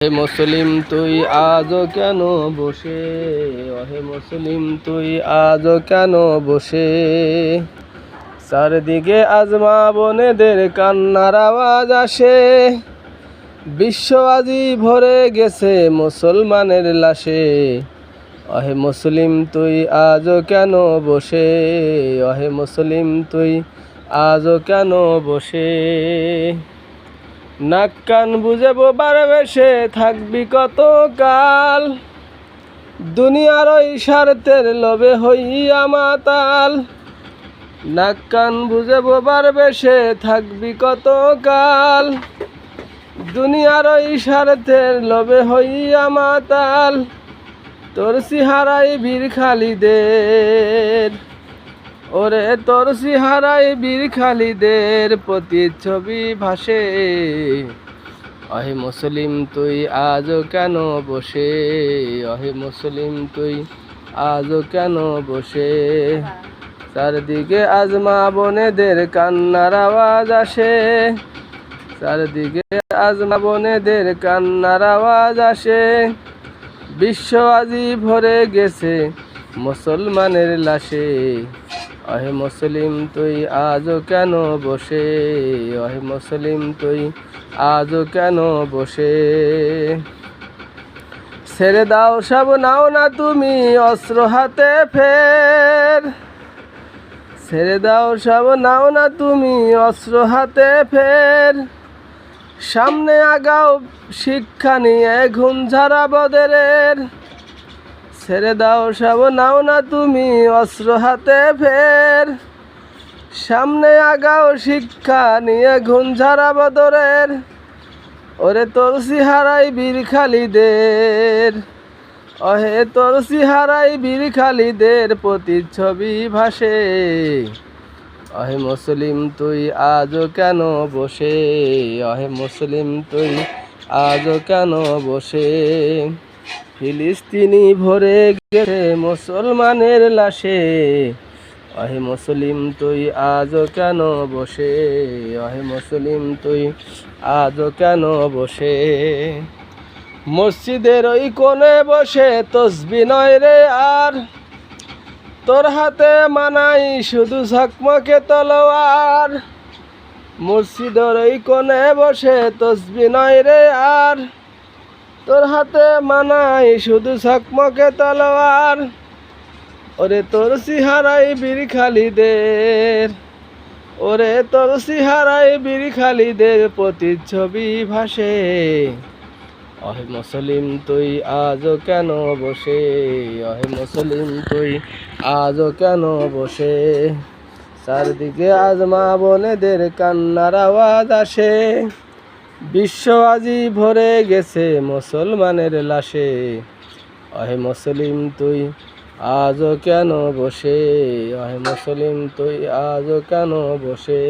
হে মুসলিম, তুই আজও কেন বসে? ওহে মুসলিম, তুই আজও কেন বসে? চারদিকে আজমা বনেদের কান্নার আওয়াজ আসে। বিশ্ব আজি ভরে গেছে মুসলমানের লাশে। অহে মুসলিম, তুই আজও কেন বসে? অহে মুসলিম, তুই আজও কেন বসে? নাক কান বুঝে বোবার বেশে থাকবি কত কাল দুনিয়ার ওই স্বার্থের লোভে হইয়া মাতাল নাক কান বুঝে বোবার বেশে থাকবি কত কাল দুনিয়ার ওই স্বার্থের লোভে হইয়া মাতাল তোর সিহারাই বীর খালিদের ওরে তোর সিহারাই বীর খালিদের প্রতিচ্ছবি ভাসে। অহে মুসলিম তুই আজও কেন বসে? অহে মুসলিম তুই আজও কেন বসে? চারদিকে আজমা বনেদের কান্নার আওয়াজ আসে। চারদিকে আজমা বনেদের কান্নার আওয়াজ আসে। বিশ্ব আজি ভরে গেছে মুসলমানের লাশে। অহে মুসলিম তুই আজও কেন বসে? অহে মুসলিম তুই আজও কেন বসে? ছেড়ে দাও সব, নাও না তুমি অস্ত্র হাতে ফের। ছেড়ে দাও সব, নাও না তুমি অস্ত্র হাতে ফের। সামনে আগাও, শিক্ষা নিয়ে, ঘুম ঝাড়া বদরের। ছেড়ে দাও সব, নাও না তুমি অস্ত্র হাতে ফের। সামনে আগাও শিক্ষা নিয়ে ঘুম ঝাড়া বদরের। ওরে তোর সিহারাই বীর খালিদের। অহে তোর সিহারাই বীর খালিদের প্রতিচ্ছবি ভাসে। অহে মুসলিম তুই আজও কেন বসে? অহে মুসলিম তুই আজও কেন বসে? ফিলিস্তিনি ভরে গেছে মুসলমানের লাশে। অহে মুসলিম, তুই আজও কেন বসে? অহে মুসলিম, তুই আজও কেন বসে? মসজিদের ওই কোণে বসে তসবি নয় রে আর। তোর হাতে মানাই শুধু ঝকমকে তলোয়ার। মসজিদের ওই কোণে বসে তসবি নয় রে আর। তোর হাতে মানাই শুধু ঝকমকে তলোয়ার। ওরে তোর সিহারাই বীর খালিদের, ওরে তোর সিহারাই বীর খালিদের প্রতিচ্ছবি ভাসে। অহে মুসলিম তুই আজও কেন বসে? অহে মুসলিম তুই আজও কেন বসে? চারদিকে আজমা বনেদের কান্নার আওয়াজ আসে। বিশ্ব আজি ভরে গেছে মুসলমানের লাশে। অহে মুসলিম তুই আজও কেন বসে? অহে মুসলিম তুই আজও কেন বসে?